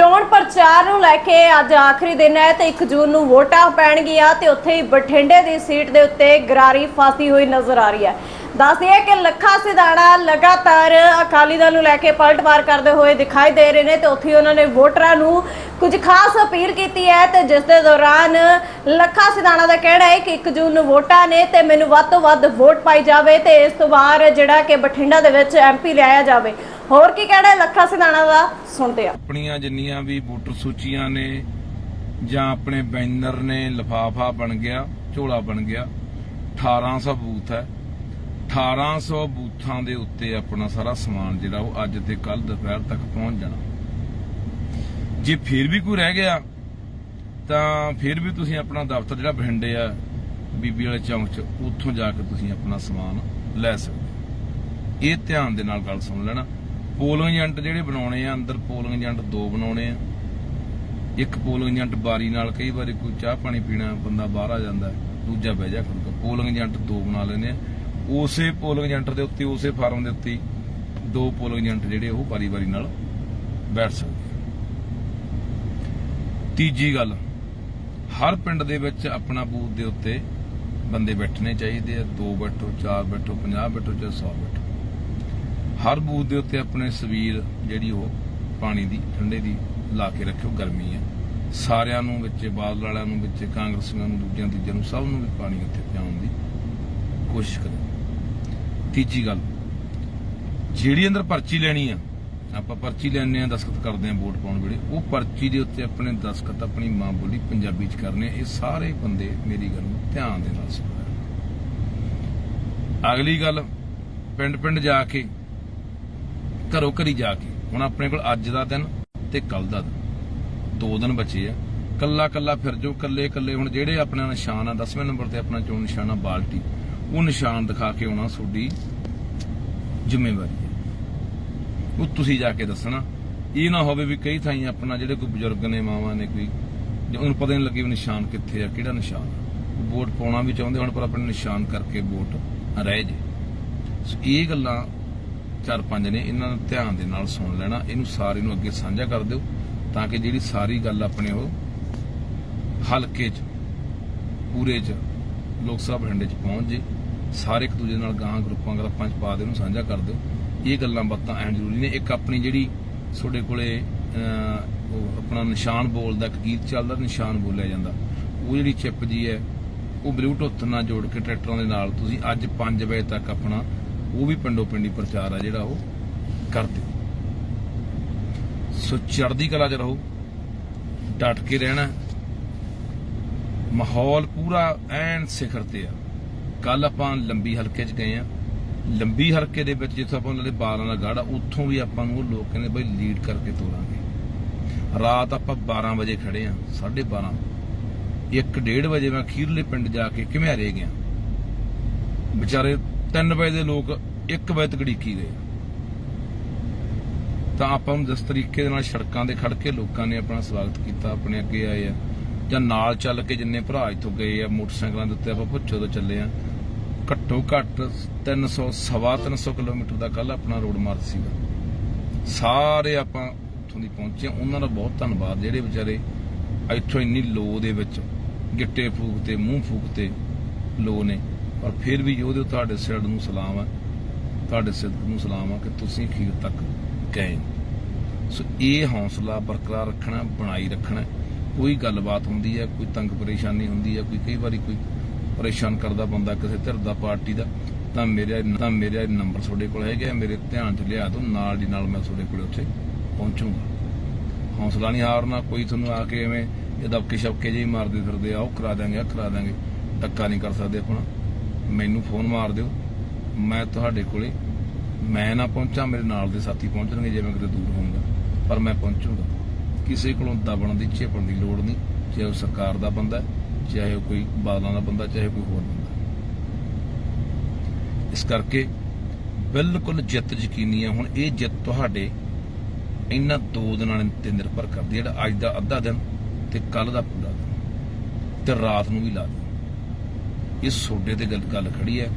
ਚੋਣ ਪ੍ਰਚਾਰ ਨੂੰ ਲੈ ਕੇ ਅੱਜ ਆਖਰੀ ਦਿਨ ਹੈ ਤੇ 1 ਜੂਨ ਨੂੰ ਵੋਟਾਂ ਪੈਣਗੀਆਂ ਤੇ ਉੱਥੇ ਹੀ ਬਠਿੰਡੇ ਦੀ ਸੀਟ ਦੇ ਉੱਤੇ ਗਰਾਰੀ ਫਾਸੀ ਹੋਈ ਨਜ਼ਰ ਆ ਰਹੀ ਹੈ। ਦੱਸਦੀ ਹੈ ਕਿ ਲੱਖਾ ਸਿਧਾਣਾ ਲਗਾਤਾਰ ਅਕਾਲੀ ਦਲ ਨੂੰ ਲੈ ਕੇ ਪਲਟਵਾਰ ਕਰਦੇ ਹੋਏ ਦਿਖਾਈ ਦੇ ਰਹੇ ਨੇ ਤੇ ਉੱਥੇ ਹੀ ਉਹਨਾਂ ਨੇ ਵੋਟਰਾਂ ਨੂੰ ਕੁਝ ਖਾਸ ਅਪੀਲ ਕੀਤੀ ਹੈ ਤੇ ਜਿਸ ਦੇ ਦੌਰਾਨ ਲੱਖਾ ਸਿਧਾਣਾ ਦਾ ਕਹਿਣਾ ਹੈ ਕਿ 1 ਜੂਨ ਨੂੰ ਵੋਟਾਂ ਨੇ ਤੇ ਮੈਨੂੰ ਵੱਧ ਤੋਂ ਵੱਧ ਵੋਟ ਪਾਈ ਜਾਵੇ ਤੇ ਇਸ ਤੋਂ ਬਾਅਦ ਜਿਹੜਾ ਕਿ ਬਠਿੰਡਾ ਦੇ ਵਿੱਚ ਐਮਪੀ ਲਿਆਇਆ ਜਾਵੇ। ਹੋਰ ਕੀ ਕਹਿਣਾ ਹੈ? ਲੱਖਾ ਸਿਧਾਣਾ ਦਾ? ਸੁਣਦੇ ਆ ਆਪਣੀਆਂ ਜਿੰਨੀਆਂ ਵੀ ਵੋਟਰ ਸੂਚੀਆਂ ਨੇ ਜਾਂ ਆਪਣੇ ਬੈਨਰ ਨੇ, ਲਫਾਫਾ ਬਣ ਗਿਆ, ਝੋਲਾ ਬਣ ਗਿਆ 1800 ਬੂਥ ਹੈ। 1800 ਬੂਥਾਂ ਦੇ ਉੱਤੇ ਆਪਣਾ ਸਾਰਾ ਸਮਾਨ ਜਿਹੜਾ ਉਹ ਅੱਜ ਤੇ ਕੱਲ ਦੁਪਹਿਰ ਤੱਕ ਪਹੁੰਚ ਜਾਣਾ। ਜੇ ਫਿਰ ਵੀ ਕੋਈ ਰਹਿ ਗਿਆ, ਤਾਂ ਫਿਰ ਵੀ ਤੁਸੀਂ ਆਪਣਾ ਦਫ਼ਤਰ ਜਿਹੜਾ ਬਠਿੰਡੇ ਆ, ਬੀਬੀ ਵਾਲੇ ਚੌਂਕ 'ਚ, ਉੱਥੋਂ ਜਾ ਕੇ ਤੁਸੀਂ ਆਪਣਾ ਸਮਾਨ ਲੈ ਸਕਦੇ ਇਹ ਧਿਆਨ ਦੇ ਨਾਲ ਗੱਲ ਸੁਣ ਲੈਣਾ। ਪੋਲਿੰਗ ਏਜੰਟ ਜਿਹੜੇ ਬਣਾਉਣੇ ਆ, ਅੰਦਰ ਪੋਲਿੰਗ ਏਜੰਟ ਦੋ ਬਣਾਉਣੇ ਆ। ਇੱਕ ਪੋਲਿੰਗ ਏਜੰਟ ਬਾਰੀ ਨਾਲ ਕਈ ਵਾਰੀ ਕੋਈ ਚਾਹ ਪਾਣੀ ਪੀਣਾ, ਬੰਦਾ ਬਾਹਰ ਆ ਜਾਂਦਾ, ਦੂਜਾ ਬਹਿ ਜਾ ਖੜਦਾ ਪੋਲਿੰਗ ਏਜੰਟ ਦੋ ਬਣਾ ਲੈਨੇ ਆ। ਉਸੇ ਪੋਲਿੰਗ ਏਜੰਟ ਦੇ ਉੱਤੇ, ਉਸੇ ਫਾਰਮ ਦੇ ਉੱਤੇ ਦੋ ਪੋਲਿੰਗ ਏਜੰਟ ਜਿਹੜੇ ਉਹ ਵਾਰੀ ਵਾਰੀ ਨਾਲ ਬੈਠ ਸਕਦੇ ਤੀਜੀ ਗੱਲ, ਹਰ ਪਿੰਡ ਦੇ ਵਿੱਚ ਆਪਣਾ ਬੂਥ ਦੇ ਉੱਤੇ ਬੰਦੇ ਬੈਠਣੇ ਚਾਹੀਦੇ ਆ। ਦੋ ਬੈਠੋ, ਚਾਰ ਬੈਠੋ 50 ਬੈਠੋ, ਚਾਹੇ 100 ਬੈਠੋ। ਹਰ ਬੂਥ ਦੇ ਉੱਤੇ ਆਪਣੇ ਸਵੀਰ ਜਿਹੜੀ ਉਹ ਪਾਣੀ ਦੀ, ਠੰਡੇ ਦੀ ਲਾ ਕੇ ਰੱਖਿਓ, ਗਰਮੀ ਹੈ। ਸਾਰਿਆਂ ਨੂੰ ਵਿੱਚ, ਬਾਦਲ ਵਾਲਿਆਂ ਨੂੰ ਵਿੱਚ, ਕਾਂਗਰਸੀਆਂ ਨੂੰ, ਦੂਜਿਆਂ, ਤੀਜਿਆਂ ਨੂੰ, ਸਭ ਨੂੰ ਪਾਣੀ ਉੱਤੇ ਪਿਆਉਣ ਦੀ ਕੋਸ਼ਿਸ਼ ਕਰੋ। ਤੀਜੀ ਗੱਲ, ਜਿਹੜੀ ਅੰਦਰ ਪਰਚੀ ਲੈਣੀ ਆ, ਆਪਾਂ ਪਰਚੀ ਲੈਣੇ ਆ ਦਸਖਤ ਕਰਦੇ ਆ ਵੋਟ ਪਾਉਣ ਵੇਲੇ, ਉਹ ਪਰਚੀ ਦੇ ਉੱਤੇ ਆਪਣੇ ਦਸਖਤ ਆਪਣੀ ਮਾਂ ਬੋਲੀ ਪੰਜਾਬੀ ਚ ਕਰਨੇ ਇਹ ਸਾਰੇ ਬੰਦੇ ਮੇਰੀ ਗੱਲ ਨੂੰ ਧਿਆਨ ਦੇ ਨਾਲ ਸੁਣੋ। ਅਗਲੀ ਗੱਲ ਪਿੰਡ ਪਿੰਡ ਜਾ ਕੇ ਘਰੋ ਘਰੀ ਜਾ ਕੇ, ਹੁਣ ਆਪਣੇ ਕੋਲ ਅੱਜ ਦਾ ਦਿਨ ਤੇ ਕੱਲ ਦਾ ਦਿਨ। ਦੋ ਦਿਨ ਬਚੇ ਆ। ਕੱਲਾ ਕੱਲਾ ਫਿਰ ਜੋ ਕੱਲੇ ਕੱਲੇ ਹੁਣ ਜਿਹੜੇ ਆਪਣਾ ਨਿਸ਼ਾਨ ਆ 10ਵੇਂ ਨੰਬਰ ਤੇ ਆਪਣਾ ਚੋਣ ਨਿਸ਼ਾਨ ਆ, ਬਾਲਟੀ, ਉਹ ਨਿਸ਼ਾਨ ਦਿਖਾ ਕੇ ਆਉਣਾ ਤੁਹਾਡੀ ਜ਼ਿੰਮੇਵਾਰੀ ਹੈ। ਉਹ ਤੁਸੀਂ ਜਾ ਕੇ ਦੱਸਣਾ। ਇਹ ਨਾ ਹੋਵੇ ਵੀ ਕਈ ਥਾਈਂ ਆਪਣਾ ਜਿਹੜੇ ਕੋਈ ਬਜ਼ੁਰਗ ਨੇ, ਮਾਵਾਂ ਨੇ ਕੋਈ ਉਹਨੂੰ ਪਤਾ ਨਹੀਂ ਲੱਗੇ ਵੀ ਨਿਸ਼ਾਨ ਕਿੱਥੇ ਆ, ਕਿਹੜਾ ਨਿਸ਼ਾਨ ਵੋਟ ਪਾਉਣਾ ਵੀ ਚਾਹੁੰਦੇ ਹੁਣ, ਪਰ ਆਪਣੇ ਨਿਸ਼ਾਨ ਕਰਕੇ ਵੋਟ ਰਹਿ ਜੇ। ਸੋ ਇਹ ਗੱਲਾਂ ਚਾਰ ਪੰਜ ਨੇ ਇਹਨਾਂ ਨੂੰ ਧਿਆਨ ਦੇ ਨਾਲ ਸੁਣ ਲੈਣਾ। ਇਹਨੂੰ ਸਾਰੇ ਨੂੰ ਅੱਗੇ ਸਾਂਝਾ ਕਰ ਦਿਓ ਤਾਂ ਕਿ ਜਿਹੜੀ ਸਾਰੀ ਗੱਲ ਆਪਣੇ ਉਹ ਹਲਕੇ 'ਚ, ਪੂਰੇ 'ਚ, ਲੋਕ ਸਭਾ ਬਠਿੰਡੇ 'ਚ ਪਹੁੰਚ ਜੇ। ਸਾਰੇ ਇੱਕ ਦੂਜੇ ਨਾਲ ਗਾਂ ਗਰੁੱਪਾਂ ਗਰੁੱਪਾਂ 'ਚ ਪਾ ਦੇ ਉਹਨੂੰ ਸਾਂਝਾ ਕਰ ਦਿਓ। ਇਹ ਗੱਲਾਂ ਬਾਤਾਂ ਐਂ ਜ਼ਰੂਰੀ ਨੇ। ਇੱਕ ਆਪਣੀ ਜਿਹੜੀ ਤੁਹਾਡੇ ਕੋਲੇ ਆਪਣਾ ਨਿਸ਼ਾਨ ਬੋਲਦਾ, ਇੱਕ ਗੀਤ ਚੱਲਦਾ, ਨਿਸ਼ਾਨ ਬੋਲਿਆ ਜਾਂਦਾ। ਉਹ ਜਿਹੜੀ ਚਿਪ ਜੀ ਹੈ, ਉਹ ਬਲੂਟੁੱਥ ਨਾਲ ਜੋੜ ਕੇ ਟਰੈਕਟਰਾਂ ਦੇ ਨਾਲ। ਤੁਸੀਂ ਅੱਜ 5 ਵਜੇ ਤੱਕ ਆਪਣਾ ਉਹ ਵੀ ਪਿੰਡੋ ਪਿੰਡੀ ਪ੍ਰਚਾਰ ਆ ਜਿਹੜਾ ਉਹ ਕਰ ਦਿਓ। ਸੋ ਚੜ੍ਹਦੀ ਕਲਾ 'ਚ ਰਹੋ, ਡਟ ਕੇ ਰਹਿਣਾ ਮਾਹੌਲ ਪੂਰਾ ਐਨ ਸਿਖਰ ਤੇ ਆ। ਕੱਲ ਆਪਾਂ ਲੰਬੀ ਹਲਕੇ 'ਚ ਗਏ ਆ। ਲੰਬੀ ਹਲਕੇ ਦੇ ਵਿੱਚ ਜਿੱਥੇ ਆਪਾਂ ਉਹਨਾਂ ਦੇ ਬਾਲਾਂ ਦਾ ਗਾੜਾ, ਉੱਥੋਂ ਵੀ ਆਪਾਂ ਨੂੰ ਉਹ ਲੋਕ ਕਹਿੰਦੇ ਬਈ ਲੀਡ ਕਰਕੇ ਤੋਰਾਂਗੇ। ਰਾਤ ਆਪਾਂ 12 ਵਜੇ ਖੜੇ ਆ 12:30 1:30 ਵਜੇ ਮੈਂ ਖੀਰਲੇ ਪਿੰਡ ਜਾ ਕੇ ਕਿਵੇਂ ਘਿਮਿਆਰੇ ਗਿਆ। ਵਿਚਾਰੇ 3 ਵਜੇ ਦੇ ਲੋਕ 1 ਵਜੇ ਤੱਕ ਢੀਕੀ ਗਏ ਤਾਂ ਆਪਾਂ ਨੂੰ ਜਿਸ ਤਰੀਕੇ ਦੇ ਨਾਲ ਸੜਕਾਂ ਦੇ ਖੜ ਕੇ ਲੋਕਾਂ ਨੇ ਆਪਣਾ ਸਵਾਗਤ ਕੀਤਾ, ਆਪਣੇ ਅੱਗੇ ਆਏ ਆ। ਜਾਂ ਨਾਲ ਚੱਲ ਕੇ ਜਿੰਨੇ ਭਰਾ ਇੱਥੋਂ ਗਏ ਆ, ਮੋਟਰਸਾਈਕਲਾਂ ਦੇ ਉੱਤੇ ਆਪਾਂ ਪੁੱਛੋ ਤੋਂ ਚੱਲੇ ਆ। ਘੱਟੋ ਘੱਟ 300 ਸਵਾ 300 ਕਿਲੋਮੀਟਰ ਦਾ ਕੱਲ ਆਪਣਾ ਰੋਡ ਮਾਰਚ ਸੀਗਾ। ਸਾਰੇ ਆਪਾਂ ਉੱਥੋਂ ਦੀ ਪਹੁੰਚੇ ਉਹਨਾਂ ਦਾ ਬਹੁਤ ਧੰਨਵਾਦ, ਜਿਹੜੇ ਵਿਚਾਰੇ ਇੱਥੋਂ ਇੰਨੀ ਲੋ ਦੇ ਵਿੱਚ ਗਿੱਟੇ ਫੂਕ ਤੇ ਮੂੰਹ ਫੂਕ ਤੇ ਲੋ ਨੇ। ਪਰ ਫਿਰ ਵੀ ਉਹਦੇ ਤੁਹਾਡੇ ਸਿਰ ਨੂੰ ਸਲਾਮ ਆ। ਤੁਹਾਡੇ ਸਿਰ ਨੂੰ ਸਲਾਮ ਆ ਕਿ ਤੁਸੀਂ ਅਖੀਰ ਤੱਕ ਗਏ ਸੋ ਇਹ ਹੌਸਲਾ ਬਰਕਰਾਰ ਰੱਖਣਾ, ਬਣਾਈ ਰੱਖਣਾ, ਕੋਈ ਗੱਲਬਾਤ ਹੁੰਦੀ ਹੈ, ਕੋਈ ਤੰਗ ਪਰੇਸ਼ਾਨੀ ਹੁੰਦੀ ਹੈ, ਕੋਈ ਕਈ ਵਾਰੀ ਕੋਈ ਪਰੇਸ਼ਾਨ ਕਰਦਾ ਬੰਦਾ ਕਿਸੇ ਧਿਰ ਦਾ, ਪਾਰਟੀ ਦਾ, ਤਾਂ ਮੇਰੇ ਤਾਂ ਮੇਰਾ ਨੰਬਰ ਤੁਹਾਡੇ ਕੋਲ ਹੈਗਾ ਮੇਰੇ ਧਿਆਨ 'ਚ ਲਿਆ ਦਿਓ, ਨਾਲ ਦੀ ਨਾਲ ਮੈਂ ਤੁਹਾਡੇ ਕੋਲ ਉੱਥੇ ਪਹੁੰਚੂਗਾ। ਹੌਸਲਾ ਨਹੀਂ ਹਾਰਨਾ, ਕੋਈ ਤੁਹਾਨੂੰ ਆ ਕੇ ਐਵੇਂ ਇਹ ਦਬਕੇ ਸ਼ਬਕੇ ਜਿਹੀ ਮਾਰਦੇ ਫਿਰਦੇ ਆ, ਉਹ ਕਰਾ ਦਾਂਗੇ ਆ ਕਰਾ ਦਾਂਗੇ ਟੱਕਾ ਨਹੀਂ ਕਰ ਸਕਦੇ ਆਪਣਾ ਮੈਨੂੰ ਫੋਨ ਮਾਰ ਦਿਓ। ਮੈਂ ਤੁਹਾਡੇ ਕੋਲੇ, ਮੈਂ ਨਾ ਪਹੁੰਚਾਂ, ਮੇਰੇ ਨਾਲ ਦੇ ਸਾਥੀ ਪਹੁੰਚਣਗੇ ਜੇ ਮੈਂ ਕਿਤੇ ਦੂਰ ਹੋਊਂਗਾ। ਪਰ ਮੈਂ ਪਹੁੰਚੂਗਾ। ਕਿਸੇ ਕੋਲੋਂ ਦਬਣ ਦੀ ਝੇਪਣ ਦੀ ਲੋੜ ਨਹੀਂ। ਚਾਹੇ ਉਹ ਸਰਕਾਰ ਦਾ ਬੰਦਾ ਚਾਹੇ ਉਹ ਕੋਈ ਬਾਦਲਾਂ ਦਾ ਬੰਦਾ, ਚਾਹੇ ਕੋਈ ਹੋਰ ਬੰਦਾ ਇਸ ਕਰਕੇ ਬਿਲਕੁਲ ਜਿੱਤ ਯਕੀਨੀ ਹੈ। ਹੁਣ ਇਹ ਜਿੱਤ ਤੁਹਾਡੇ ਇਹਨਾਂ ਦੋ ਦਿਨਾਂ ਤੇ ਨਿਰਭਰ ਕਰਦੀ ਹੈ। ਜਿਹੜਾ ਅੱਜ ਦਾ ਅੱਧਾ ਦਿਨ ਤੇ ਕੱਲ ਦਾ ਪੂਰਾ ਦਿਨ। ਤੇ ਰਾਤ ਨੂੰ ਵੀ ਲਾ ਦਿਓ। ਇਹ ਸੋਡੇ ਤੇ ਗੱਲ ਗੱਲ ਖੜੀ ਹੈ।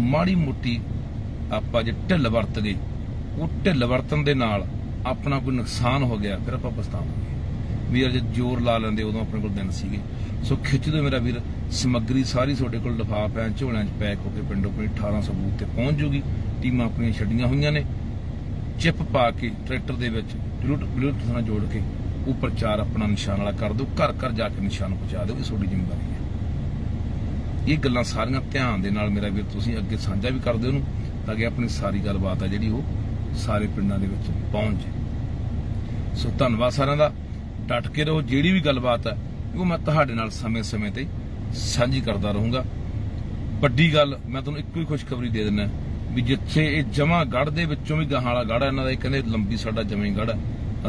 ਮਾੜੀ ਮੋਟੀ ਆਪਾਂ ਜੇ ਢਿੱਲ ਵਰਤ ਗਏ ਉਹ ਢਿੱਲ ਵਰਤਨ ਦੇ ਨਾਲ ਆਪਣਾ ਕੋਈ ਨੁਕਸਾਨ ਹੋ ਗਿਆ, ਫਿਰ ਆਪਾਂ ਪਛਤਾਵਾਂਗੇ। ਵੀ ਜੇ ਜ਼ੋਰ ਲਾ ਲੈਂਦੇ, ਉਦੋਂ ਆਪਣੇ ਕੋਲ ਦਿਨ ਸੀਗੇ। ਸੋ ਖਿੱਚ ਦਿਓ ਮੇਰਾ ਵੀਰ, ਸਮੱਗਰੀ ਸਾਰੀ ਤੁਹਾਡੇ ਕੋਲ ਲਿਫਾਫਿਆਂ ਝੋਲਿਆਂ 'ਚ ਪੈਕ ਹੋ ਕੇ ਪਿੰਡੋਂ ਪਿੰਡ 1800 ਬੂਥ ਤੇ ਪਹੁੰਚ ਜੂਗੀ। ਟੀਮਾਂ ਆਪਣੀਆਂ ਛੱਡੀਆਂ ਹੋਈਆਂ ਨੇ। ਚਿਪ ਪਾ ਕੇ ਟਰੈਕਟਰ ਦੇ ਵਿੱਚ ਬਲੂਟੂਥ ਬਲੂਟੂਥ ਨਾਲ ਜੋੜ ਕੇ ਉਹ ਪ੍ਰਚਾਰ ਆਪਣਾ ਨਿਸ਼ਾਨ ਵਾਲਾ ਕਰ ਦਿਓ। ਘਰ ਘਰ ਜਾ ਕੇ ਨਿਸ਼ਾਨ ਪਹੁੰਚਾ ਦਿਓ, ਇਹ ਤੁਹਾਡੀ ਜ਼ਿੰਮੇਵਾਰੀ ਇਹ ਗੱਲਾਂ ਸਾਰੀਆਂ ਧਿਆਨ ਦੇ ਨਾਲ ਮੇਰਾ ਵੀਰ, ਤੁਸੀਂ ਅੱਗੇ ਸਾਂਝਾ ਵੀ ਕਰ ਦਿਓ ਉਹਨੂੰ ਤਾਂ ਕਿ ਆਪਣੀ ਸਾਰੀ ਗੱਲਬਾਤ ਹੈ ਜਿਹੜੀ ਉਹ ਸਾਰੇ ਪਿੰਡਾਂ ਦੇ ਵਿੱਚ ਪਹੁੰਚ ਜਾਏ। ਸੋ ਧੰਨਵਾਦ ਸਾਰਿਆਂ ਦਾ। ਡਟ ਕੇ ਰਹੋ, ਜਿਹੜੀ ਵੀ ਗੱਲਬਾਤ ਹੈ ਉਹ ਮੈਂ ਤੁਹਾਡੇ ਨਾਲ ਸਮੇਂ-ਸਮੇਂ ਤੇ ਸਾਂਝੀ ਕਰਦਾ ਰਹੂੰਗਾ। ਵੱਡੀ ਗੱਲ, ਮੈਂ ਤੁਹਾਨੂੰ ਇੱਕੋ ਹੀ ਖੁਸ਼ਖਬਰੀ ਦੇ ਦਿੰਦਾ ਵੀ ਜਿੱਥੇ ਇਹ ਜਮਾ ਗੜ ਦੇ ਵਿੱਚੋਂ ਵੀ ਗਾਹਾਂ ਵਾਲਾ ਗੜ ਇਹਨਾਂ ਦਾ ਇਹ ਕਹਿੰਦੇ ਲੰਬੀ ਸਾਡਾ ਜਮੇ ਗੜ ਹੈ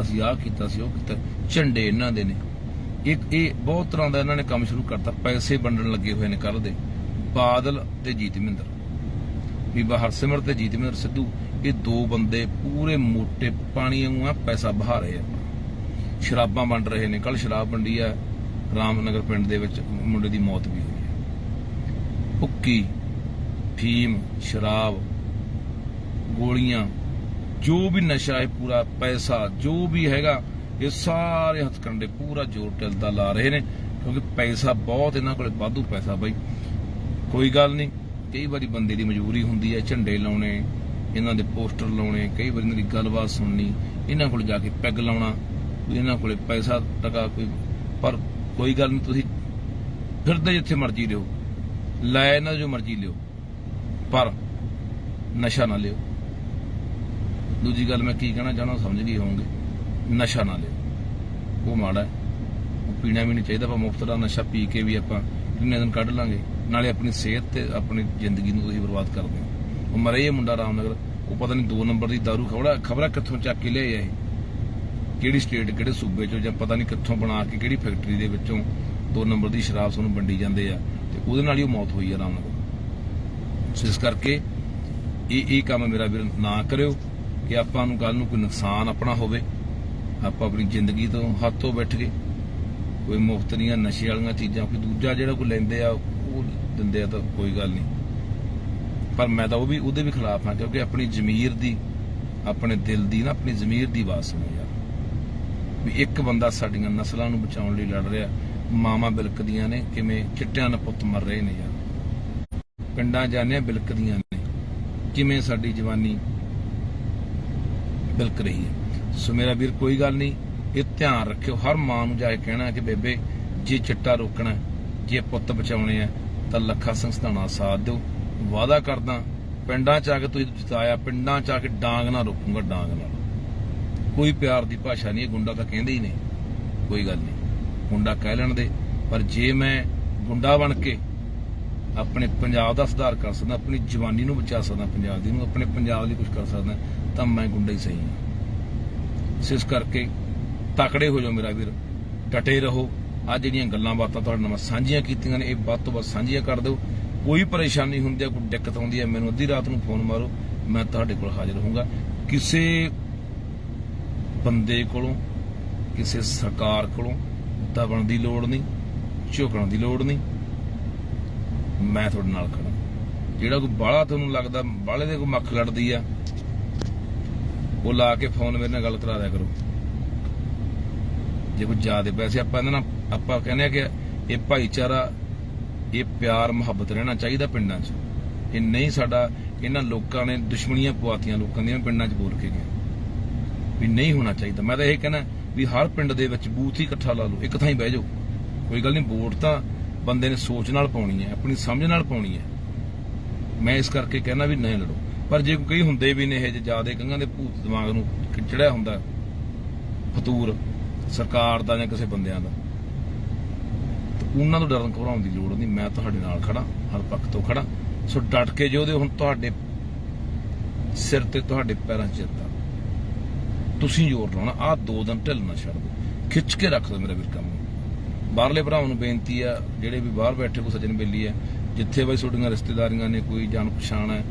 ਅਸੀਂ ਆਹ ਕੀਤਾ ਸੀ ਉਹ ਕੀਤਾ। ਝੰਡੇ ਇਹਨਾਂ ਦੇ ਨੇ। ਇੱਕ ਇਹ ਬਹੁਤ ਤਰ੍ਹਾਂ ਦਾ ਇਹਨਾਂ ਨੇ ਕੰਮ ਸ਼ੁਰੂ ਕਰਤਾ। ਪੈਸੇ ਵੰਡਣ ਲੱਗੇ ਹੋਏ ਨੇ ਕੱਲ ਦੇ। ਬਾਦਲ ਤੇ ਜੀਤਮਿੰਦਰ। ਬੀਬਾ ਹਰਸਿਮਰ ਤੇ ਜੀਤਮਿੰਦਰ ਸਿੱਧੂ, ਇਹ ਦੋ ਬੰਦੇ ਪੂਰੇ ਮੋਟੇ ਪਾਣੀ ਵਾਂਗੂ ਆ ਪੈਸਾ ਬਹਾ ਰਹੇ ਆ। ਸ਼ਰਾਬਾਂ ਵੰਡ ਰਹੇ ਨੇ। ਕੱਲ ਸ਼ਰਾਬ ਵੰਡੀ ਆ ਰਾਮਨਗਰ ਪਿੰਡ ਦੇ ਵਿੱਚ। ਮੁੰਡੇ ਦੀ ਮੌਤ ਵੀ ਹੋਈ ਹੈ। ਹੁੱਕੀ ਫੀਮ ਸ਼ਰਾਬ, ਗੋਲੀਆਂ, ਜੋ ਵੀ ਨਸ਼ਾ ਹੈ ਪੂਰਾ ਪੈਸਾ, ਜੋ ਵੀ ਹੈਗਾ ਇਹ ਸਾਰੇ ਹੱਥਕੰਡੇ ਪੂਰਾ ਜ਼ੋਰ ਟਿਲਦਾ ਲਾ ਰਹੇ ਨੇ, ਕਿਉਂਕਿ ਪੈਸਾ ਬਹੁਤ ਇਹਨਾਂ ਕੋਲੇ, ਵਾਧੂ ਪੈਸਾ ਬਾਈ। ਕੋਈ ਗੱਲ ਨਹੀਂ, ਕਈ ਵਾਰੀ ਬੰਦੇ ਦੀ ਮਜਬੂਰੀ ਹੁੰਦੀ ਹੈ, ਝੰਡੇ ਲਾਉਣੇ, ਇਹਨਾਂ ਦੇ ਪੋਸਟਰ ਲਾਉਣੇ, ਕਈ ਵਾਰੀ ਇਹਨਾਂ ਦੀ ਗੱਲਬਾਤ ਸੁਣਨੀ, ਇਹਨਾਂ ਕੋਲ ਜਾ ਕੇ ਪੈਗ ਲਾਉਣਾ, ਵੀ ਇਹਨਾਂ ਕੋਲੇ ਪੈਸਾ ਟਕਾ ਕੋਈ। ਪਰ ਕੋਈ ਗੱਲ ਨਹੀਂ, ਤੁਸੀਂ ਫਿਰਦੇ ਜਿੱਥੇ ਮਰਜ਼ੀ ਲਿਓ ਲੈ ਇਹਨਾਂ ਜੋ ਮਰਜ਼ੀ ਲਿਓ, ਪਰ ਨਸ਼ਾ ਨਾ ਲਿਓ। ਦੂਜੀ ਗੱਲ ਮੈਂ ਕੀ ਕਹਿਣਾ ਚਾਹਣਾ ਸਮਝ ਗਏ ਹੋਵੋਗੇ। ਨਸ਼ਾ ਨਾ ਲਿਓ। ਉਹ ਮਾੜਾ ਉਹ ਪੀਣਾ ਵੀ ਨਹੀਂ ਚਾਹੀਦਾ, ਆਪਾਂ ਮੁਫਤ ਦਾ ਨਸ਼ਾ ਪੀ ਕੇ ਵੀ ਆਪਾਂ ਕਿੰਨੇ ਦਿਨ ਕੱਢ ਲਾਂਗੇ। ਨਾਲੇ ਆਪਣੀ ਸਿਹਤ ਤੇ ਆਪਣੀ ਜ਼ਿੰਦਗੀ ਨੂੰ ਤੁਸੀਂ ਬਰਬਾਦ ਕਰਦੇ ਹੋ। ਉਹ ਮਰੇ ਇਹ ਮੁੰਡਾ ਰਾਮਨਗਰ, ਉਹ ਪਤਾ ਨਹੀਂ 2 ਨੰਬਰ ਦੀ ਦਾਰੂ ਖਬੜਾ ਖਬਰਾਂ ਕਿੱਥੋਂ ਚੱਕ ਕੇ ਲਿਆਇਆ ਇਹ? ਕਿਹੜੀ ਸਟੇਟ, ਕਿਹੜੇ ਸੂਬੇ ਚੋਂ ਜਾਂ ਪਤਾ ਨਹੀਂ ਕਿੱਥੋਂ ਬਣਾ ਕੇ ਕਿਹੜੀ ਫੈਕਟਰੀ ਦੇ ਵਿੱਚੋਂ 2 ਨੰਬਰ ਦੀ ਸ਼ਰਾਬ ਤੁਹਾਨੂੰ ਵੰਡੀ ਜਾਂਦੇ ਆ ਤੇ ਉਹਦੇ ਨਾਲ ਹੀ ਉਹ ਮੌਤ ਹੋਈ ਆ ਰਾਮਨਗਰ। ਸੋ ਇਸ ਕਰਕੇ ਇਹ ਇਹ ਕੰਮ ਮੇਰਾ ਵੀਰ ਨਾ ਕਰਿਓ ਕਿ ਆਪਾਂ ਨੂੰ ਕੱਲ ਨੂੰ ਕੋਈ ਨੁਕਸਾਨ ਆਪਣਾ ਹੋਵੇ। ਆਪਾਂ ਆਪਣੀ ਜ਼ਿੰਦਗੀ ਤੋਂ ਹੱਥੋਂ ਬੈਠ ਗਏ। ਕੋਈ ਮੁਫਤ ਦੀਆਂ ਨਸ਼ੇ ਵਾਲੀਆਂ ਚੀਜ਼ਾਂ। ਕੋਈ ਦੂਜਾ ਜਿਹੜਾ ਕੋਈ ਲੈਂਦੇ ਆ, ਉਹ ਦਿੰਦੇ ਆ ਤਾਂ ਕੋਈ ਗੱਲ ਨਹੀਂ। ਪਰ ਮੈਂ ਤਾਂ ਉਹ ਵੀ, ਉਹਦੇ ਵੀ ਖਿਲਾਫ ਹਾਂ, ਕਿਉਂਕਿ ਆਪਣੀ ਜ਼ਮੀਰ ਦੀ, ਆਪਣੇ ਦਿਲ ਦੀ ਨਾ, ਆਪਣੀ ਜ਼ਮੀਰ ਦੀ ਆਵਾਜ਼ ਸੁਣੋ ਯਾਰ। ਵੀ ਇੱਕ ਬੰਦਾ ਸਾਡੀਆਂ ਨਸਲਾਂ ਨੂੰ ਬਚਾਉਣ ਲਈ ਲੜ ਰਿਹਾ, ਮਾਵਾਂ ਬਿਲਕਦੀਆਂ ਨੇ, ਕਿਵੇਂ ਚਿੱਟਿਆਂ ਨਾਲ ਪੁੱਤ ਮਰ ਰਹੇ ਨੇ ਯਾਰ। ਪਿੰਡਾਂ ਜਾਂਦੇ ਬਿਲਕਦੀਆਂ ਨੇ। ਕਿਵੇਂ ਸਾਡੀ ਜਵਾਨੀ ਬਿਲਕ ਰਹੀ ਹੈ। ਸੋ ਮੇਰਾ ਵੀਰ, ਕੋਈ ਗੱਲ ਨਹੀਂ। ਇਹ ਧਿਆਨ ਰੱਖਿਓ। ਹਰ ਮਾਂ ਨੂੰ ਜਾ ਕਹਿਣਾ ਕਿ ਬੇਬੇ, ਜੇ ਚਿੱਟਾ ਰੋਕਣਾ, ਜੇ ਪੁੱਤ ਬਚਾਉਣੇ ਆ, ਤਾਂ ਲੱਖਾ ਸੰਸਥਾਨਾ ਸਾਥ ਦਿਓ। ਵਾਅਦਾ ਕਰਦਾ, ਪਿੰਡਾਂ ਚ ਆ ਕੇ ਤੁਸੀਂ ਜਿਤਾਇਆ, ਪਿੰਡਾਂ ਚ ਆ ਕੇ ਡਾਂਗ ਨਾ ਰੋਕੂਗਾ, ਡਾਂਗ ਨਾਲ ਕੋਈ ਪਿਆਰ ਦੀ ਭਾਸ਼ਾ ਨਹੀਂ, ਇਹ ਗੁੰਡਾ ਤਾਂ ਕਹਿੰਦੇ ਹੀ ਨਹੀਂ ਕੋਈ ਗੱਲ ਨਹੀਂ। ਗੁੰਡਾ ਕਹਿ ਲੈਣ ਦੇ, ਪਰ ਜੇ ਮੈਂ ਗੁੰਡਾ ਬਣ ਕੇ ਆਪਣੇ ਪੰਜਾਬ ਦਾ ਸੁਧਾਰ ਕਰ ਸਕਦਾ, ਆਪਣੀ ਜਵਾਨੀ ਨੂੰ ਬਚਾ ਸਕਦਾ, ਪੰਜਾਬ ਦੀ ਨੂੰ, ਆਪਣੇ ਪੰਜਾਬ ਲਈ ਕੁਝ ਕਰ ਸਕਦਾ, ਤਾਂ ਮੈਂ ਗੁੰਡਾ ਹੀ ਸਹੀ ਹਾਂ। ਸੋ ਇਸ ਕਰਕੇ ਤਕੜੇ ਹੋ ਜਾਓ ਮੇਰਾ ਵੀਰ, ਡਟੇ ਰਹੋ। ਆ ਜਿਹੜੀਆਂ ਗੱਲਾਂ ਬਾਤਾਂ ਤੁਹਾਡੇ ਨਾਲ ਸਾਂਝੀਆਂ ਕੀਤੀਆਂ ਨੇ, ਇਹ ਵੱਧ ਤੋਂ ਵੱਧ ਸਾਂਝੀਆਂ ਕਰ ਦਿਓ। ਕੋਈ ਪਰੇਸ਼ਾਨੀ ਹੁੰਦੀ ਹੈ ਕੋਈ ਦਿੱਕਤ ਆਉਂਦੀ ਹੈ ਮੈਨੂੰ ਅੱਧੀ ਰਾਤ ਨੂੰ ਫੋਨ ਮਾਰੋ, ਮੈਂ ਤੁਹਾਡੇ ਕੋਲ ਹਾਜ਼ਰ ਹੋਊਂਗਾ। ਕਿਸੇ ਬੰਦੇ ਕੋਲੋਂ, ਕਿਸੇ ਸਰਕਾਰ ਕੋਲੋਂ ਦਬਣ ਦੀ ਲੋੜ ਨਹੀਂ, ਝੁਕਣ ਦੀ ਲੋੜ ਨਹੀਂ, ਮੈਂ ਤੁਹਾਡੇ ਨਾਲ ਖੜਾ ਜਿਹੜਾ ਕੋਈ ਬਾਹਲਾ ਤੁਹਾਨੂੰ ਲੱਗਦਾ, ਬਾਹਲੇ ਦੇ ਕੋਈ ਮੱਖ ਲੜਦੀ ਆ ਉਹ ਲਾ ਕੇ ਫੋਨ ਮੇਰੇ ਨਾਲ ਗੱਲ ਕਰਾ ਦਿਆ ਕਰੋ। ਜੇ ਕੋਈ ਜ਼ਿਆਦਾ ਪੈਸੇ ਆਪਾਂ ਇਹਨਾਂ ਨਾਲ, ਆਪਾਂ ਕਹਿੰਦੇ ਆ ਕਿ ਇਹ ਭਾਈਚਾਰਾ, ਇਹ ਪਿਆਰ, ਮੁਹੱਬਤ ਰਹਿਣਾ ਚਾਹੀਦਾ ਪਿੰਡਾਂ 'ਚ। ਇਹ ਨਹੀਂ ਸਾਡਾ, ਇਹਨਾਂ ਲੋਕਾਂ ਨੇ ਦੁਸ਼ਮਣੀਆਂ ਪਵਾਤੀਆਂ ਲੋਕਾਂ ਦੀਆਂ ਪਿੰਡਾਂ 'ਚ ਬੋਲ ਕੇ ਗਏ। ਵੀ ਨਹੀਂ ਹੋਣਾ ਚਾਹੀਦਾ। ਮੈਂ ਤਾਂ ਇਹ ਕਹਿੰਦਾ ਵੀ ਹਰ ਪਿੰਡ ਦੇ ਵਿੱਚ ਬੂਥ ਹੀ ਇਕੱਠਾ ਲਾ ਲਓ, ਇੱਕ ਥਾਂ ਹੀ ਬਹਿ ਜਾਓ। ਕੋਈ ਗੱਲ ਨਹੀਂ, ਵੋਟ ਤਾਂ ਬੰਦੇ ਨੇ ਸੋਚ ਨਾਲ ਪਾਉਣੀ ਹੈ, ਆਪਣੀ ਸਮਝ ਨਾਲ ਪਾਉਣੀ ਹੈ। ਮੈਂ ਇਸ ਕਰਕੇ ਕਹਿੰਦਾ ਵੀ ਨਹੀਂ ਲੜੋ। ਪਰ ਜੇ ਕਈ ਹੁੰਦੇ ਵੀ ਨੇ ਇਹ ਜੇ ਜਿਆਦੇ ਕੰਗਾਂ ਦੇ ਭੂਤ ਦਿਮਾਗ ਨੂੰ ਚੜਿਆ ਹੁੰਦਾ, ਫਤੂਰ, ਸਰਕਾਰ ਦਾ ਜਾਂ ਕਿਸੇ ਬੰਦਿਆਂ ਦਾ, ਤੇ ਉਹਨਾਂ ਤੋਂ ਡਰਨ ਘਬਰਾਉਣ ਦੀ ਲੋੜ ਨਹੀਂ। ਮੈਂ ਤੁਹਾਡੇ ਨਾਲ ਖੜਾ ਹਰ ਪੱਖ ਤੋਂ ਖੜਾ ਸੋ ਡਟ ਕੇ ਜੋ ਹੁਣ ਤੁਹਾਡੇ ਸਿਰ ਤੇ ਤੁਹਾਡੇ ਪੈਰਾਂ 'ਚ ਜਿੱਤਾ ਤੁਸੀਂ ਜ਼ੋਰ ਲਾਉਣਾ, ਆਹ ਦੋ ਦਿਨ ਢਿੱਲ ਨਾ ਛੱਡ ਦਿਓ। ਖਿੱਚ ਕੇ ਰੱਖ ਦਿਓ ਮੇਰਾ ਵੀਰ ਕੰਮ ਬਾਹਰਲੇ ਭਰਾਵਾਂ ਨੂੰ ਬੇਨਤੀ ਆ, ਜਿਹੜੇ ਵੀ ਬਾਹਰ ਬੈਠੇ ਕੋ ਸੱਜਣ ਬੇਲੀ ਆ, ਜਿੱਥੇ ਬਈ ਤੁਹਾਡੀਆਂ ਰਿਸ਼ਤੇਦਾਰੀਆਂ ਨੇ, ਕੋਈ ਜਾਣ ਪਛਾਣ ਹੈ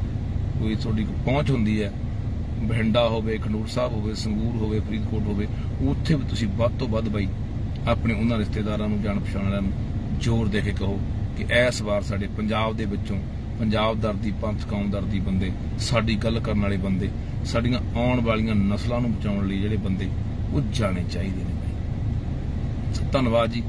ਕੋਈ ਤੁਹਾਡੀ ਪਹੁੰਚ ਹੁੰਦੀ ਹੈ, ਬਠਿੰਡਾ ਹੋਵੇ, ਖੰਡੂਰ ਸਾਹਿਬ ਹੋਵੇ ਸੰਗੂਰ ਹੋਵੇ, ਫਰੀਦਕੋਟ ਹੋਵੇ, ਉੱਥੇ ਵੀ ਤੁਸੀਂ ਵੱਧ ਤੋਂ ਵੱਧ ਬਈ ਆਪਣੇ ਉਹਨਾਂ ਰਿਸ਼ਤੇਦਾਰਾਂ ਨੂੰ, ਜਾਣ ਪਛਾਣ ਵਾਲਿਆਂ ਨੂੰ ਜ਼ੋਰ ਦੇ ਕੇ ਕਹੋ ਕਿ ਇਸ ਵਾਰ ਸਾਡੇ ਪੰਜਾਬ ਦੇ ਵਿੱਚੋਂ ਪੰਜਾਬ ਦਰਦੀ, ਪੰਥ ਕੌਮ ਦਰਦੀ ਬੰਦੇ, ਸਾਡੀ ਗੱਲ ਕਰਨ ਵਾਲੇ ਬੰਦੇ, ਸਾਡੀਆਂ ਆਉਣ ਵਾਲੀਆਂ ਨਸਲਾਂ ਨੂੰ ਬਚਾਉਣ ਲਈ ਜਿਹੜੇ ਬੰਦੇ, ਉਹ ਜਾਣੇ ਚਾਹੀਦੇ ਨੇ ਧੰਨਵਾਦ ਜੀ।